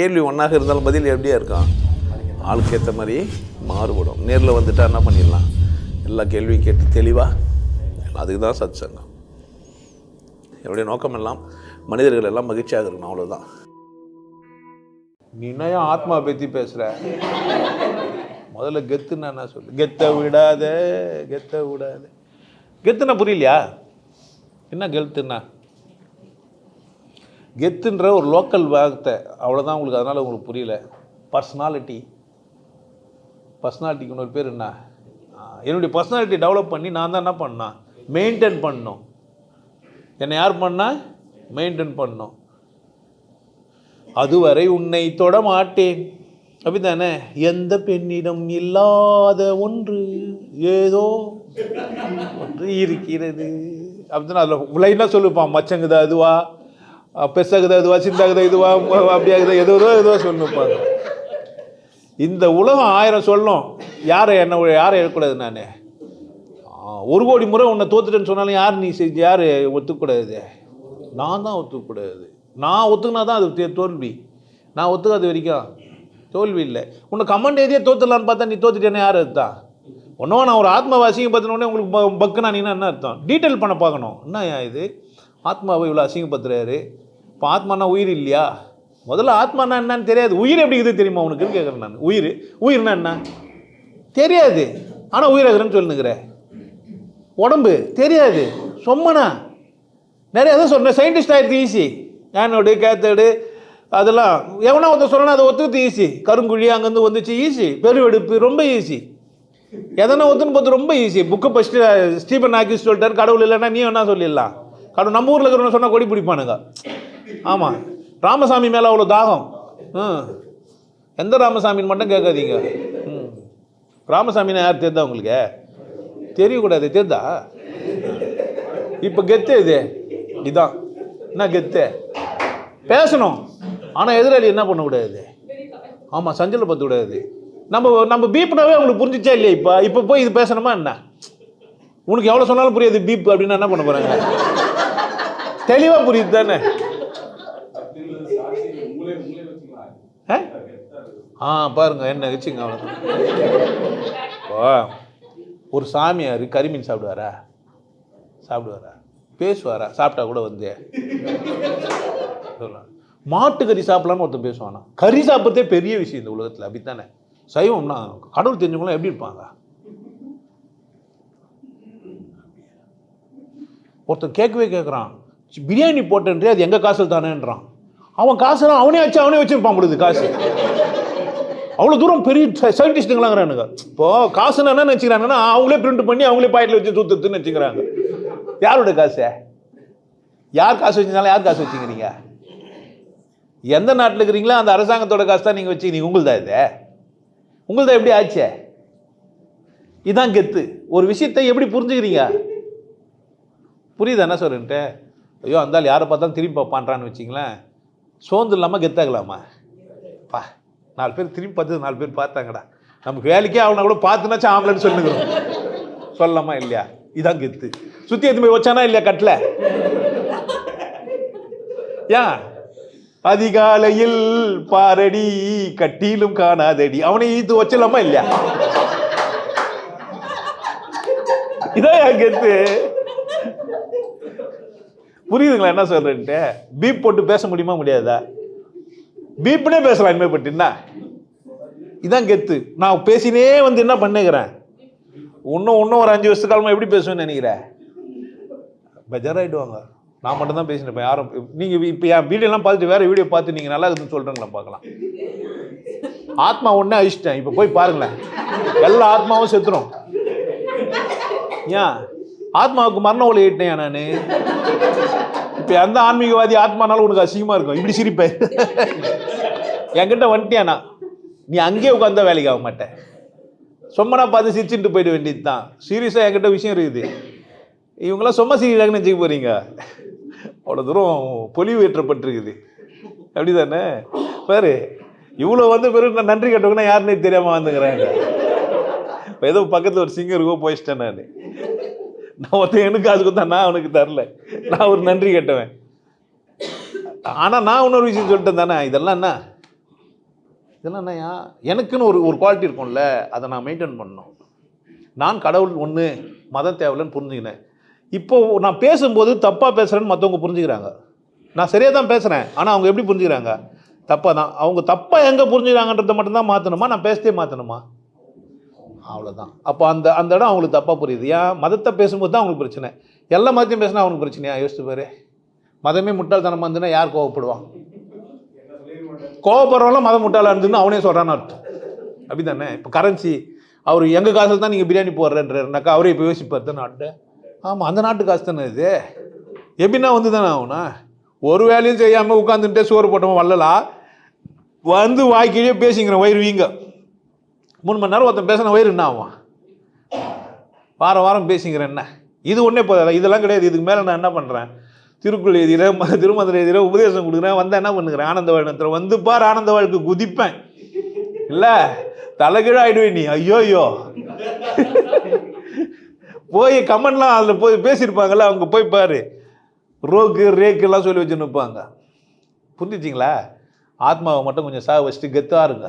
கேள்வி ஒன்றாக இருந்தாலும் பதில் எப்படியா இருக்கும்? ஆளுக்கு ஏற்ற மாதிரி மாறுபடும். நேரில் வந்துட்டா என்ன பண்ணிடலாம்? எல்லா கேள்வியும் கேட்டு தெளிவாக அதுக்கு தான் சத் சங்கம் என்னுடைய நோக்கம் எல்லாம் மனிதர்கள் எல்லாம் மகிழ்ச்சியாக இருக்கணும் அவ்வளோதான் நீ என்ன ஆத்மா பற்றி பேசுகிற முதல்ல கெத்துன்னா என்ன சொல்லு? கெத்த விடாத கெத்த விடாத. கெத்துனா புரியலையா? என்ன கெத்துன்னா? கெத்துன்ற ஒரு லோக்கல் வார்த்தை அவ்வளோதான் உங்களுக்கு அதனால் உங்களுக்கு புரியல. பர்சனாலிட்டி பர்சனாலிட்டிக்கு இன்னொரு பேர் என்ன? என்னுடைய பர்சனாலிட்டி டெவலப் பண்ணி நான் தான் என்ன பண்ணேன்? மெயின்டைன் பண்ணும். என்னை யார் பண்ணால் மெயின்டைன் பண்ணும். அதுவரை உன்னை தொட மாட்டேன். அப்படித்தானே? எந்த பெண்ணிடம் இல்லாத ஒன்று ஏதோ ஒன்று இருக்கிறது. அப்படின்னு அதில் லைனாக சொல்லுப்பான் மச்சங்குதா அதுவா? பெருசாகுதா இதுவா சிந்தாகுதா இதுவா ம- அப்படியாகுதா ஏதோ எதுவோ ஏதோ சொல்லுப்பாங்க இந்த உலகம் ஆயிரம் சொல்லும் யாரை என்ன யாரை எடுக்கக்கூடாது நான் ஒரு கோடி முறை உன்னை தோத்துட்டேன்னு சொன்னாலும் யார் நீ செஞ்சு யார் ஒத்துக்கூடாது நான் தான் ஒத்துக்கூடாது நான் ஒத்துக்கினா தான் அது தோல்வி நான் ஒத்துக்காது வரைக்கும் தோல்வி இல்லை உன்னை கமெண்ட் எதையே தோத்துடலான்னு பார்த்தா நீ தோத்துட்டேன்னு யார் அர்த்தம் ஒன்றும் நான் ஒரு ஆத்மவாசியும் அசிங்கப்படுத்தினோடனே உங்களுக்கு பக்குனா நீனா என்ன அர்த்தம் டீட்டெயில் பண்ண பார்க்கணும் என்ன இது ஆத்மாவை இவ்வளோ அசிங்கப்படுத்துறாரு. இப்போ ஆத்மானா உயிர் இல்லையா? முதல்ல ஆத்மானா என்னன்னு தெரியாது. உயிர் எப்படி இருக்குது தெரியுமா உனக்கு? கேட்குறேன் நான். உயிர். உயிர்னா என்ன? தெரியாது. ஆனால் உயிர் சொல்லுங்கிற. உடம்பு. தெரியாது. சொம்மனா? நிறைய தான் சொன்னேன் சயின்டிஸ்ட் ஆகிடுது ஈஸி ஆனோடு கேத்தோடு அதெல்லாம். எவனா ஒருத்தர் சொல்லணும் அதை ஒத்துக்கிறது ஈஸி கருங்குழி அங்கேருந்து வந்துச்சு ஈஸி பெருவெடுப்பு ரொம்ப ஈஸி எதனா ஒத்துன்னு பார்த்து ரொம்ப ஈஸி புக்கை ஃபஸ்ட்டு ஸ்டீபன் ஆக்கி சொல்லிட்டார். கடவுள் இல்லைன்னா நீ என்ன சொல்லிடலாம். கடவுள் நம்ம ஊரில் இருக்கிறவங்க சொன்னால் கொடி பிடிப்பானுங்க. ஆமாம் ராமசாமி மேலே அவ்வளோ தாகம். ம் எந்த ராமசாமின்னு மட்டும் கேட்காதீங்க. ம். ராமசாமினா யார் தெரிந்தா உங்களுக்கு? தெரியக்கூடாது. தெரிந்தா இப்போ கெத்து இது. இதான். என்ன கெத்து? பேசணும். ஆனால் எதிராளி என்ன பண்ணக்கூடாது? ஆமாம் சஞ்சலப்படுத்த கூடாது நம்ம நம்ம பீப்னாவே அவங்களுக்கு புரிஞ்சிச்சா இல்லையா இப்போ? இப்போ போய் இது பேசணுமா என்ன? உனக்கு எவ்வளோ சொன்னாலும் புரியாது பீப் அப்படின்னா என்ன பண்ண போகிறாங்க தெளிவாக புரியுது தானே? ஆ? பாருங்க என்ன வச்சுங்க அவ்வளோ ஒரு சாமியார் கறிமீன் சாப்பிடுவாரா? சாப்பிடுவாரா? பேசுவாரா? சாப்பிட்டா கூட வந்து. சொல்லலாம். மாட்டுக்கறி சாப்பிடலான்னு ஒருத்தன் பேசுவானா கறி சாப்பிட்றதே பெரிய விஷயம் இந்த உலகத்தில் அப்படித்தானே? சைவம்னா கடவுள் தெரிஞ்சவங்களாம் எப்படி இருப்பாங்க? ஒருத்தன் கேட்கவே கேட்குறான். பிரியாணி போட்டேன்றே அது எங்கள் காசில் தானேன்றான். அவன் காசுலாம் அவனே வச்சு அவனே வச்சுருப்பான் பொழுது காசு. அவ்வளோ தூரம் பெரிய சயின்டிஸ்ட்டுங்களாங்கிறானுங்க இப்போ காசுன்னு என்ன நினச்சிக்கிறாங்கன்னா அவங்களே பிரிண்ட் பண்ணி அவங்களே பாக்கெட்டில் வச்சு சுத்துறதுன்னு வச்சுக்கிறாங்க யாரோட காசு? யார் காசு வச்சிருந்தாலும் யார் காசு வச்சுக்கிறீங்க? எந்த நாட்டில் இருக்கிறீங்களோ அந்த அரசாங்கத்தோட காசு தான் நீங்கள் வச்சுக்கிறீங்க. உங்களுதா இது? உங்களுதா எப்படி ஆச்சே? இதான் கெத்து. ஒரு விஷயத்தை எப்படி புரிஞ்சுக்கிறீங்க? புரியுதா என்ன சொல்றேன்ட்டு? ஐயோ அந்தால் யாரை பார்த்தாலும் திரும்பி பார்ப்பான்றான்னு வச்சிங்களேன் சோர்ந்து இல்லாமல் கெத்தாகலாமா? பா நாலு பேர் திரும்பி பார்த்து நாலு பேர் பார்த்தாங்கடா. நமக்கு வேலைக்கே அவனை கூட பார்த்துனாச்சும் ஆம்பளைன்னு சொல்லுங்க சொல்லலாமா இல்லையா? இதான் கெத்து. சுற்றி எதுவுமே வச்சானா இல்லையா கட்டில்? ஏன்? அதிகாலையில் பாரடி கட்டிலும் காணாதடி. அவனை ஈத்து வச்சலாமா இல்லையா? இதான் என் கெத்து. புரியுதுங்களா என்ன சொல்கிறேன்ட்டு பீப் போட்டு பேச முடியுமா முடியாதா? பீப்புனே பேசலாம் இனிமே பட்டு என்ன? இதான் கெத்து. நான் பேசினே வந்து என்ன பண்ணுகிறேன்? இன்னும் இன்னும் ஒரு அஞ்சு வருஷ காலமாக எப்படி பேசுவேன்னு நினைக்கிறேன் பெஜராயிடுவாங்க. நான் மட்டும் தான் பேசினேன் யாரும் நீங்கள் இப்போ என் வீடியோலாம் பார்த்துட்டு வேறு வீடியோ பார்த்து நீங்கள் நல்லா இருக்குதுன்னு சொல்கிறீங்களா பார்க்கலாம். ஆத்மா ஒன்றே அழிச்சிட்டேன். இப்போ போய் பாருங்களேன். எல்லா ஆத்மாவும் செத்துரும். ஏன்? ஆத்மாவுக்கு மரண ஒளி ஈட்டினேன் நான்? இப்போ எந்த ஆன்மீகவாதி ஆத்மானாலும் உனக்கு அசிங்கமாக இருக்கும். இப்படி சிரிப்பேன் என்கிட்ட வந்துட்டியானா? நீ அங்கேயே உட்காந்தா வேலைக்கு ஆக மாட்டேன் சொம்மனா பார்த்து சிரிச்சுட்டு போயிட வேண்டியது தான் சீரியஸாக என்கிட்ட விஷயம் இருக்குது. இவங்களாம் சும்மா சீரியஸாக நினச்சிக்க போகிறீங்க அவ்வளோ தூரம் பொலிவு ஏற்றப்பட்டிருக்குது. அப்படி தானே பாரு இவ்வளோ வந்து பெரும் நான் நன்றி கட்டவங்கன்னா யாருன்னே தெரியாமல் வந்துங்கிறாங்க இப்போ ஏதோ பக்கத்தில் ஒரு சிங்கர் இருக்கோ போயிச்சிட்டேன் நான். நான் ஒருத்தன் எனக்கு காசு கொடுத்தா நான் அவனுக்கு தரல. நான் ஒரு நன்றி கேட்டவன். ஆனால் நான் இன்னொரு விஷயம் சொல்லிட்டேன் தானே இதெல்லாம் என்ன? இதெல்லாம் என்னையா எனக்குன்னு ஒரு ஒரு குவாலிட்டி இருக்கும்ல அதை நான் மெயின்டைன் பண்ணணும். நான் கடவுள் ஒன்று மதம் தேவையில்லைன்னு புரிஞ்சுக்கினேன். இப்போ நான் பேசும்போது தப்பாக பேசுகிறேன்னு மற்றவங்க புரிஞ்சுக்கிறாங்க. நான் சரியாக தான் பேசுகிறேன் ஆனால் அவங்க எப்படி புரிஞ்சுக்கிறாங்க? தப்பாக தான். அவங்க தப்பாக எங்கே புரிஞ்சுக்கிறாங்கன்றதை மட்டும்தான் மாற்றணுமா நான் பேசத்தே மாற்றணுமா அவ்வளோதான் அப்போ அந்த அந்த இடம் அவங்களுக்கு தப்பாக புரியுது. ஏன்? மதத்தை பேசும்போது தான் அவங்களுக்கு பிரச்சனை. எல்லா மதத்தையும் பேசினா அவங்களுக்கு பிரச்சனையா? யோசிச்சு பாரு. மதமே முட்டாள்தனமாக இருந்துன்னா யார் கோவப்படுவான்? கோவப்படுறவங்களும் மதம் முட்டாளாக இருந்துன்னு அவனே சொல்கிறான்னு அர்த்தம். அப்படி தானே இப்போ கரன்சி அவர் எங்கள் காசில் தான் நீங்கள் பிரியாணி போடுறேன்றனாக்கா அவரே இப்போ யோசிப்பார் தானே நாட்டு ஆமாம் அந்த நாட்டு காசு தானே இது. எப்படின்னா வந்து தானே ஆகுனா ஒரு வேலையும் செய்யாமல் உட்காந்துட்டே சோறு போட்டவன் வரலா வந்து வாய்க்கிழியே பேசிக்கிறேன் வயிறு வீங்க. மூணு மணி நேரம் ஒருத்தன் பேசின வயிறு என்ன ஆகும்? வாரம் வாரம் பேசிக்கிறேன் என்ன? இது ஒன்றே போதாது? இதெல்லாம் கிடையாது. இதுக்கு மேலே நான் என்ன பண்ணுறேன் திருக்குள் எழுதிறேன் ம- திருமந்திரம் உபதேசம் கொடுக்குறேன் வந்தால் என்ன பண்ணுறேன் ஆனந்த வாழ்க்கை வந்து பார் ஆனந்த வாழ்க்கை குதிப்பேன். இல்லை? தலைகீழ ஆயிடுவேன் நீ. ஐயோ ஐயோ போய் கமெண்ட்லாம் அதில் போய் பேசியிருப்பாங்கல்ல அவங்க போய் பாரு. ரோக்கு ரேக்கு எல்லாம் சொல்லி வச்சு நிற்பாங்க புரிஞ்சிச்சிங்களா? ஆத்மாவை மட்டும் கொஞ்சம் சாக வச்சுட்டு கெத்தாக இருங்க.